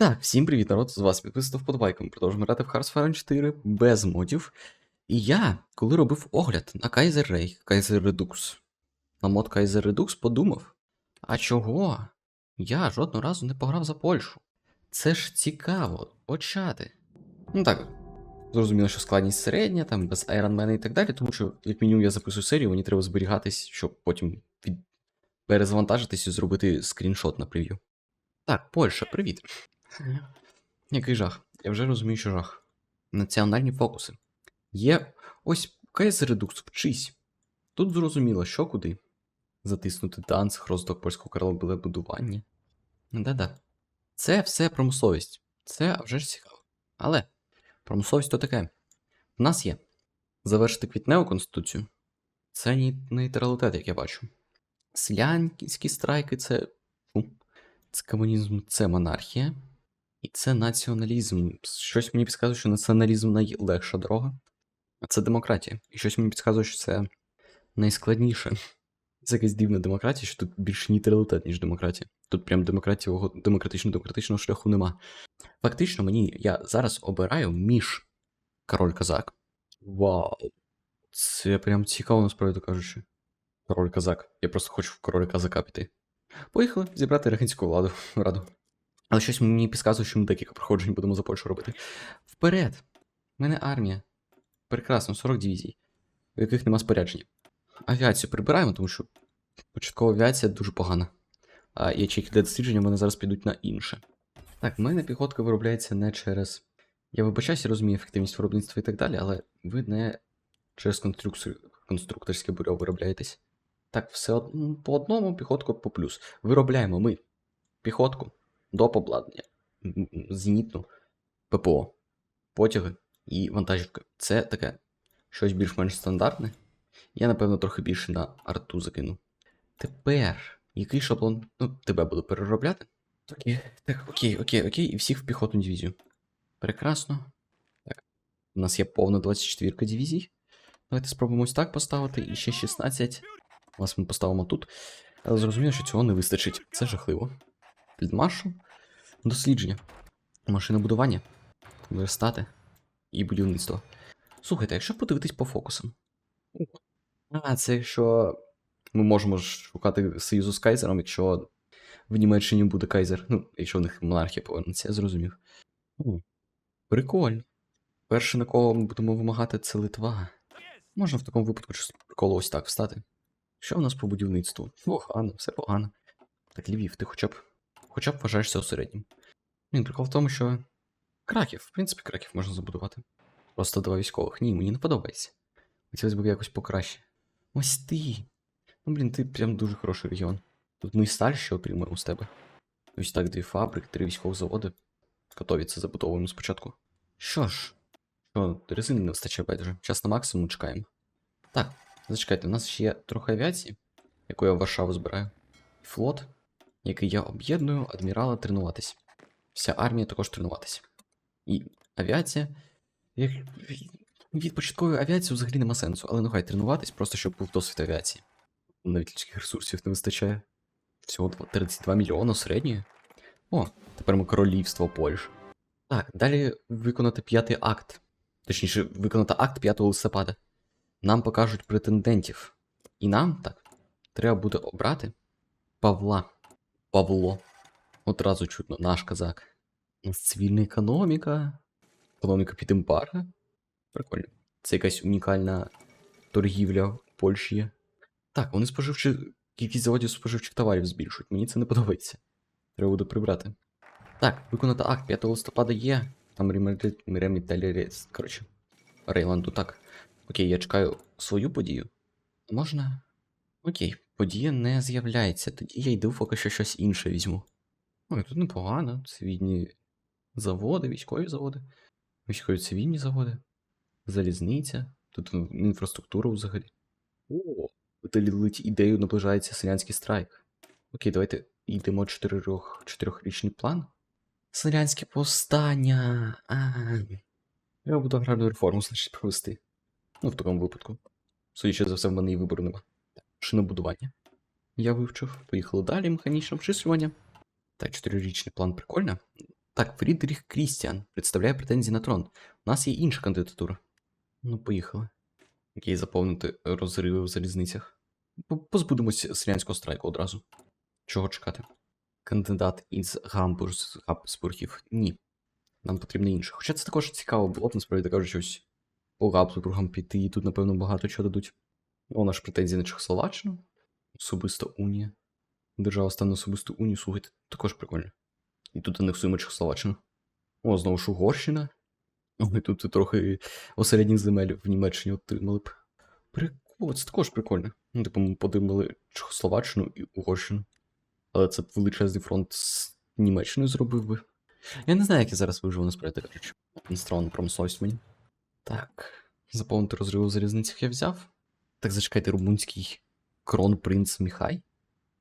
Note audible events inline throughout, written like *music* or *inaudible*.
Так, всім привіт, народ! З вас підписано вподобайком. Продовжуємо грати в Hearthstone 4 без модів. І я, коли робив огляд на Kaiser Ray, Kaiser Redux, на мод Kaiser Redux, подумав: а чого? Я жодного разу не пограв за Польщу. Це ж цікаво почати. Ну так, зрозуміло, що складність середня, там без Man і так далі, тому що, як мінімум, я записую серію, мені треба зберігатись, щоб потім від... перезавантажитись і зробити скріншот на прев'ю. Так, Польща, привіт. Який жах. Я вже розумію, що жах. Національні фокуси. Є ось КС Редукс, вчись. Тут зрозуміло, що куди. Затиснути танц, розвиток польського корабелебудування. Да-да. Це все промисловість. Це вже ж цікаво. Але промисловість то таке. В нас є завершити квітневу конституцію. Це нейтралітет, як я бачу. Селянські страйки це. фу, Це комунізм, це монархія. І це націоналізм. Щось мені підказує, що націоналізм найлегша дорога. А це демократія. І щось мені підказує, що це найскладніше. *laughs* Це якась дивна демократія, що тут більше нейтралітет, ніж демократія. Тут прям демократії демократично-демократичного шляху нема. Фактично, мені я зараз обираю між король козак. Вау. Це прям цікаво, насправді кажучи. Король козак. Я просто хочу в король казака піти. Поїхали зібрати регенську владу *laughs* раду. Але щось мені підказує, що ми декілька проходжень будемо за Польщу робити. Вперед! У мене армія. Прекрасно, 40 дивізій, у яких нема спорядження. Авіацію прибираємо, тому що початкова авіація дуже погана. А ячейки для дослідження в мене зараз підуть на інше. Так, в мене піхотка виробляється не через. Я вибачаюся, розумію ефективність виробництва і так далі, але ви не через конструкторське бюро виробляєтесь. Так, все од... по одному, піхотку по плюс. Виробляємо ми піхотку, доп. обладнання, зенітну, ППО, потяги і вантажівки. Це таке щось більш-менш стандартне. Я, напевно, трохи більше на арту закину. Тепер, який шаблон. Ну, тебе буду переробляти. Окей, так, окей, окей, окей, і всіх в піхотну дивізію. Прекрасно. Так. У нас є повна 24 дивізій. Давайте спробуємо ось так поставити. І ще 16. Вас ми поставимо тут. Але зрозуміло, що цього не вистачить. Це жахливо. Фільдмаршал. Дослідження. Машинобудування. Верстати. І будівництво. Слухайте, якщо подивитись по фокусам. А, це якщо ми можемо шукати союзу з Кайзером, якщо в Німеччині буде Кайзер. Ну, якщо в них монархія повернеться, я зрозумів. Прикольно. Перше, на кого ми будемо вимагати, це Литва. Можна в такому випадку приколу ось так встати. Що в нас по будівництву? Погано, все погано. Так, Львів, ти хоча б хоча б вважаєшся у середньому. Він прикол в тому, що Краків, в принципі, Краків можна забудувати. Просто два військових. Ні, мені не подобається. Хотілося б якось покраще. Ось ти. Ну, блін, ти прям дуже хороший регіон. Тут ми і сталь ще отримаємо з тебе. Ось так, дві фабрики, три військові заводи. Готові це забудовуємо спочатку. Що ж, що, резини не вистачає байдуже. Час на максимум чекаємо. Так, зачекайте, у нас ще є трохи авіації, яку я в Варшаву збираю. Флот, який я об'єдную, адмірала тренуватись. Вся армія також тренуватись. І авіація. Як... Від початкової авіації взагалі нема сенсу, але ну хай тренуватись, просто щоб був досвід авіації. Навіть людських ресурсів не вистачає. Всього 32 мільйона середньої. О, тепер ми королівство Польщі. Так, далі виконати п'ятий акт. Точніше, виконати акт 5 листопада. Нам покажуть претендентів. І нам, так, треба буде обрати Павла. Павло. Одразу чутно, наш казак. У нас цивільна економіка. Економіка під ембарго. Прикольно. Це якась унікальна торгівля в Польщі. Так, вони споживчі. Кількість заводів споживчих товарів збільшують. Мені це не подобається. Треба буде прибрати. Так, виконати акт 5 листопада є. Там реміталірець. Коротше. Рейланду так. Окей, я чекаю свою подію. Можна. Окей, подія не з'являється. Тоді я йду поки що щось інше візьму. Ой, тут непогано. Цивільні заводи, військові заводи, військові цивільні заводи, залізниця, тут інфраструктура взагалі. О, видалить ідею наближається селянський страйк. Окей, давайте йдемо чотирьох, чотирьохрічний план. Селянське повстання. А, я буду аграрну реформу, значить, провести. Ну, в такому випадку. Судячи за все, в мене і вибору нема. Шинобудування. Я вивчив. Поїхали далі, механічне обчислювання. Так, чотирирічний план прикольно. Так, Фрідріх Крістіан представляє претензії на трон. У нас є інша кандидатура. Ну, поїхали. Окей, заповнити розриви в залізницях. По- Позбудемось селянського страйку одразу. Чого чекати? Кандидат із Гамбурз Габсбургів. Ні. Нам потрібно інше. Хоча це також цікаво було б, насправді кажучи, ось по Габсбургам піти, і тут, напевно, багато чого дадуть. О, наш претензії на Чехословаччину. Особиста унія. Держава стане особисту унію, слухайте, також прикольно. І тут анексуємо Чехословаччину. О, знову ж Угорщина. Ми тут трохи осередніх земель в Німеччині отримали б. Прикол, це також прикольно. Ну, типу, ми подимали Чехословаччину і Угорщину. Але це величезний фронт з Німеччиною зробив би. Я не знаю, як я зараз виживу, насправді кажучи. Інстрована промисловість мені. Так. Заповнити розриву залізницях я взяв. Так зачекайте, румунський кронпринц Міхай.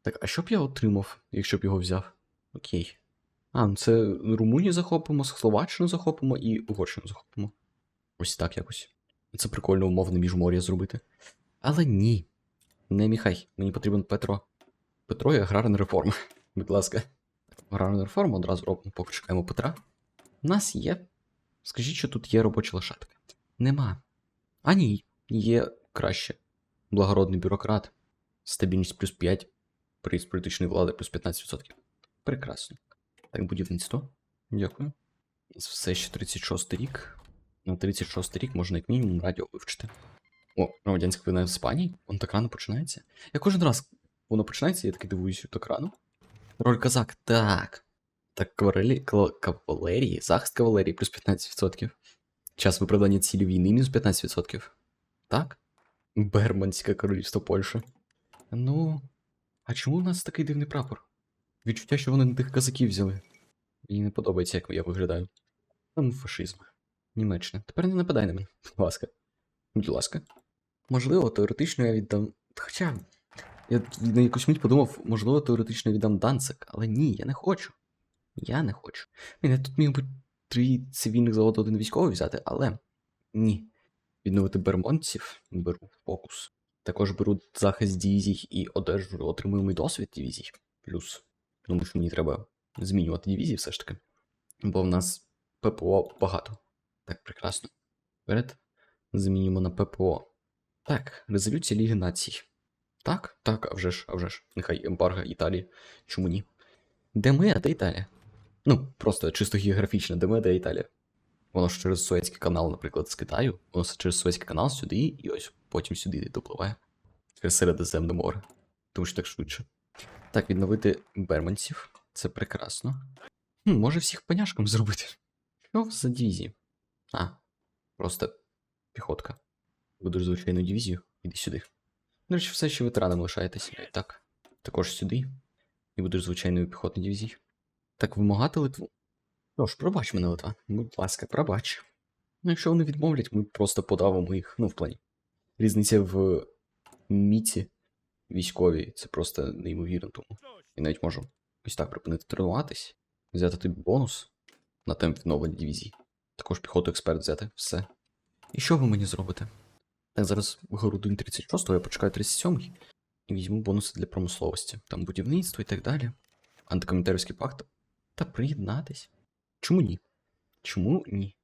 Так, а що б я отримав, якщо б його взяв? Окей. А, ну це Румунію захопимо, Словаччину захопимо і Угорщину захопимо. Ось так якось. Це прикольно умовне міжмор'я зробити. Але ні. Не Міхай, мені потрібен Петро. Петро і аграрна реформа. *laughs* Будь ласка. Аграрну реформу одразу робимо, поки чекаємо Петра. У нас є. Скажіть, що тут є робоча лошадка. Нема. А ні, є краще. Благородний бюрократ. Стабільність плюс 5. Приз політичної влади плюс 15%. Прекрасно. Так, будівництво. Дякую. Все ще 36 рік. На 36 рік можна як мінімум радіо вивчити. О, громадянська війна в Іспанії? Воно так рано починається. Я кожен раз воно починається, я таки дивуюся так рано. Роль казак, так. Так, кавалерії, кавалерії, захист кавалерії плюс 15%. Час виправдання цілі війни мінус 15%. Так? Берманське королівство Польща. Ну. А чому у нас такий дивний прапор? Відчуття, що вони не тих казаків взяли. Мені не подобається, як я виглядаю. Там фашизм. Німеччина. Тепер не нападай на мене, будь ласка. Будь ласка. Можливо, теоретично я віддам. Хоча. Я на якусь мить подумав, можливо, теоретично віддам Данцик, але ні, я не хочу. Я не хочу. Я тут міг би три цивільних заводи, один військовий взяти, але ні. Відновити бермонців беру фокус. Також беру захист дивізій і одержу отримуємий досвід дивізій. Плюс. Тому що мені треба змінювати дивізії все ж таки. Бо в нас ППО багато. Так, прекрасно. Вперед. Змінюємо на ППО. Так, резолюція Ліги націй. Так, так, а вже ж, а вже ж. Нехай ембарго Італії. Чому ні? Де ми, а де Італія? Ну, просто чисто географічно, ми, а де Італія. Воно ж через Суецький канал, наприклад, з Китаю, воно через Суецький канал сюди, і ось потім сюди допливає. Через Середземне море. Тому що так швидше. Так, відновити берманців. Це прекрасно. Хм, може всіх поняшком зробити. Що за дивізії? А, просто піхотка. Будеш звичайну дивізію, іди сюди. До речі, все ще ветеранам лишаєтесь. Так. Також сюди. І будеш звичайною піхотною дивізією. Так, вимагати Литву. Тож, пробач мене, Литва. Будь ласка, пробач. Ну, якщо вони відмовлять, ми просто подавимо їх. Ну, в плані. Різниця в міці військовій це просто неймовірно тому. І навіть можу ось так припинити тренуватись, взяти тобі бонус на темп відновлення дивізії. Також піхоту експерт взяти, все. І що ви мені зробите? Так, зараз до 36-го, я почекаю 37-й і візьму бонуси для промисловості. Там будівництво і так далі. Антикомітарівський пакт. Та приєднатись. Чому ні? Чому ні?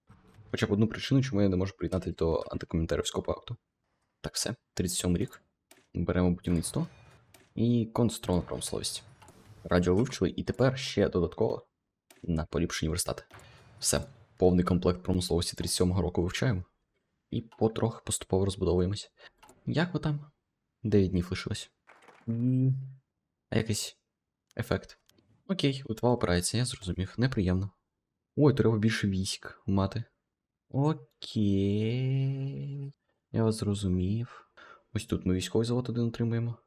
Хоча б одну причину, чому я не можу приєднатися до антикомітарівського пакту. Так, все, 37 рік. Беремо будівництво і конструктивну промисловість. Радіо вивчили, і тепер ще додатково на поліпшені верстати. Все, повний комплект промисловості 37-го року вивчаємо. І потрохи поступово розбудовуємось. Як ви там? 9 днів лишилось. А якийсь ефект. Окей, Литва опирається, я зрозумів. Неприємно. Ой, треба більше військ мати. Окей. Я вас зрозумів. Ось тут ми військовий завод один отримуємо.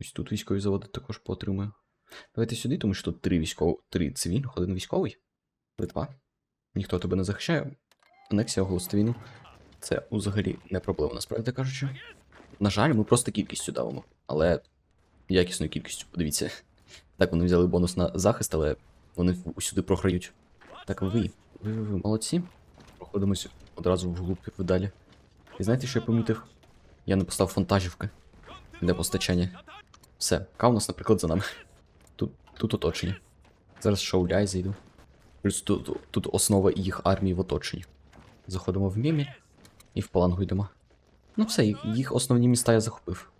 Ось тут військові заводи також поотримую. Давайте сюди, тому що тут три військові, три цивільних, один військовий. Литва. Ніхто тебе не захищає. Анексія оголосити війну. Це взагалі не проблема, насправді кажучи. На жаль, ми просто кількістю давимо, але якісною кількістю, подивіться. Так, вони взяли бонус на захист, але вони усюди програють. Так, ви, ви, ви, ви молодці. Проходимось одразу вглуб і далі. І знаєте, що я помітив? Я не поставив фантажівки для постачання. Все, Ка у нас, наприклад, за нами. Тут, тут оточення. Зараз шауляй зайду. Плюс тут, тут основа їх армії в оточенні. Заходимо в Мемі і в палангу йдемо. Ну все, їх основні міста я захопив.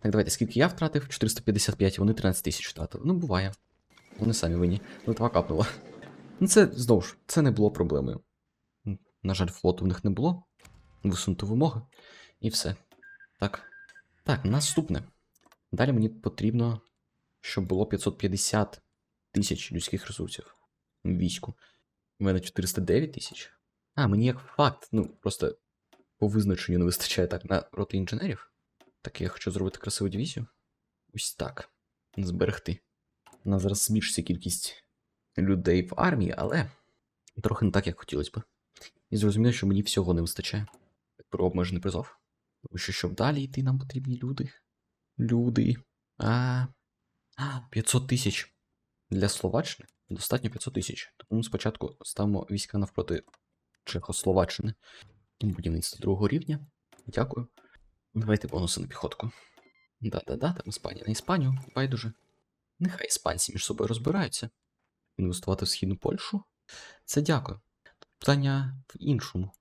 Так, давайте, скільки я втратив? 455, вони 13 тисяч втратили. Ну, буває. Вони самі винні. Литва капнула. Ну, це знову ж, це не було проблемою. На жаль, флоту в них не було. Висунути вимоги. І все. Так. Так, наступне. Далі мені потрібно, щоб було 550 тисяч людських ресурсів війську. У мене 409 тисяч. А, мені як факт, ну, просто по визначенню не вистачає так на роти інженерів. Так я хочу зробити красиву дивізію. Ось так. Зберегти. У нас зараз збільшиться кількість людей в армії, але трохи не так, як хотілося б. І зрозуміло, що мені всього не вистачає. Про обмежений призов. Тому що щоб далі йти, нам потрібні люди. Люди. А. а 500 тисяч. Для Словаччини достатньо 500 тисяч. Тому спочатку ставимо війська навпроти Чехословаччини. Будівництво другого рівня. Дякую. Давайте бонуси на піхотку. Да-да-да, там Іспанія на Іспанію, байдуже. Нехай іспанці між собою розбираються. Інвестувати в східну Польщу. Це дякую. Питання в іншому.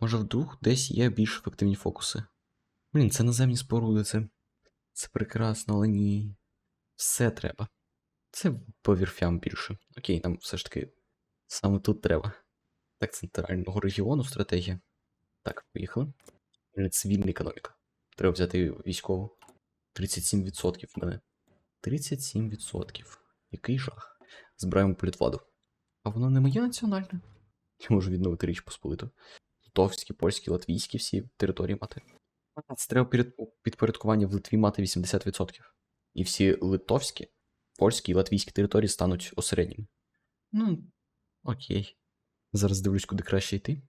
Може, вдруг десь є більш ефективні фокуси. Блін, це наземні споруди, це. Це прекрасно, але ні. Все треба. Це по вірфям більше. Окей, нам все ж таки саме тут треба. Так, центрального регіону стратегія. Так, поїхали. Е, Цивільна економіка. Треба взяти військову. 37% в мене. 37%. Який жах. Збираємо політвладу. А воно не моє національне. Я можу відновити річ Посполиту. Литовські, польські, латвійські всі території мати. А, це треба перед- підпорядкування в Литві мати 80%. І всі литовські, польські і латвійські території стануть осередніми. Ну, окей. Зараз дивлюсь, куди краще йти.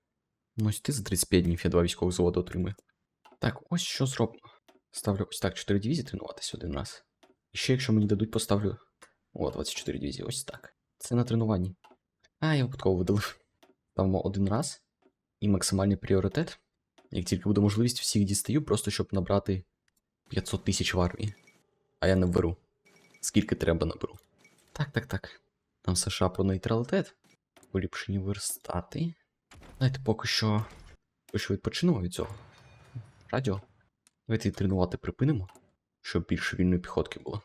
Ну, ось ти за 35 днів я два військових заводи отримую. Так, ось що зроблено. Ставлю ось так 4 дивізії тренуватися один раз. І ще, якщо мені дадуть, поставлю. О, 24 дивізії, ось так. Це на тренуванні. А, я випадково видалив. Ставимо один раз. І максимальний пріоритет. Як тільки буде можливість, всіх дістаю, просто щоб набрати 500 тисяч в армії. А я наберу. Скільки треба наберу. Так, так, так. Там США про нейтралітет. Поліпшені верстати. Давайте поки що. Поки що відпочинемо від цього. Радіо. Давайте тренувати припинимо, щоб більше вільної піхотки було.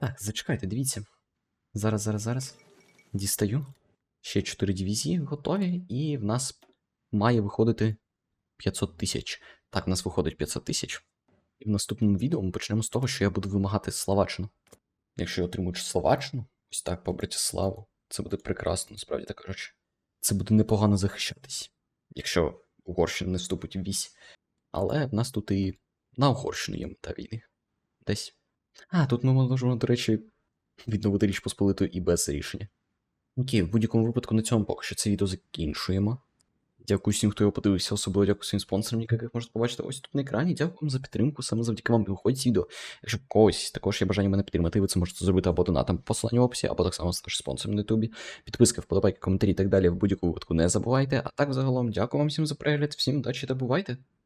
Так, зачекайте, дивіться. Зараз, зараз, зараз. Дістаю. Ще 4 дивізії готові, і в нас має виходити 500 тисяч. Так, в нас виходить 500 тисяч. І в наступному відео ми почнемо з того, що я буду вимагати Словаччину. Якщо я отримую Словаччину, ось так, по Братиславу, це буде прекрасно, насправді так кажучи. Це буде непогано захищатись, якщо Угорщина не вступить в вісь. Але в нас тут і на Угорщину є мета війни. Десь. А, тут ми можемо, до речі, відновити річ Посполиту і без рішення. Окей, в будь-якому випадку на цьому поки що це відео закінчуємо. Дякую всім, хто його подивився, особливо дякую своїм спонсорам, яких можете побачити ось тут на екрані. Дякую вам за підтримку. Саме завдяки вам виходить відео. Якщо когось також є бажання мене підтримати, ви це можете зробити або донатом по посиланню в описі, або так само стати спонсором на ютубі. Підписки, вподобайки, коментарі і так далі в будь-якому випадку не забувайте. А так загалом, дякую вам всім за перегляд, всім удачі та бувайте!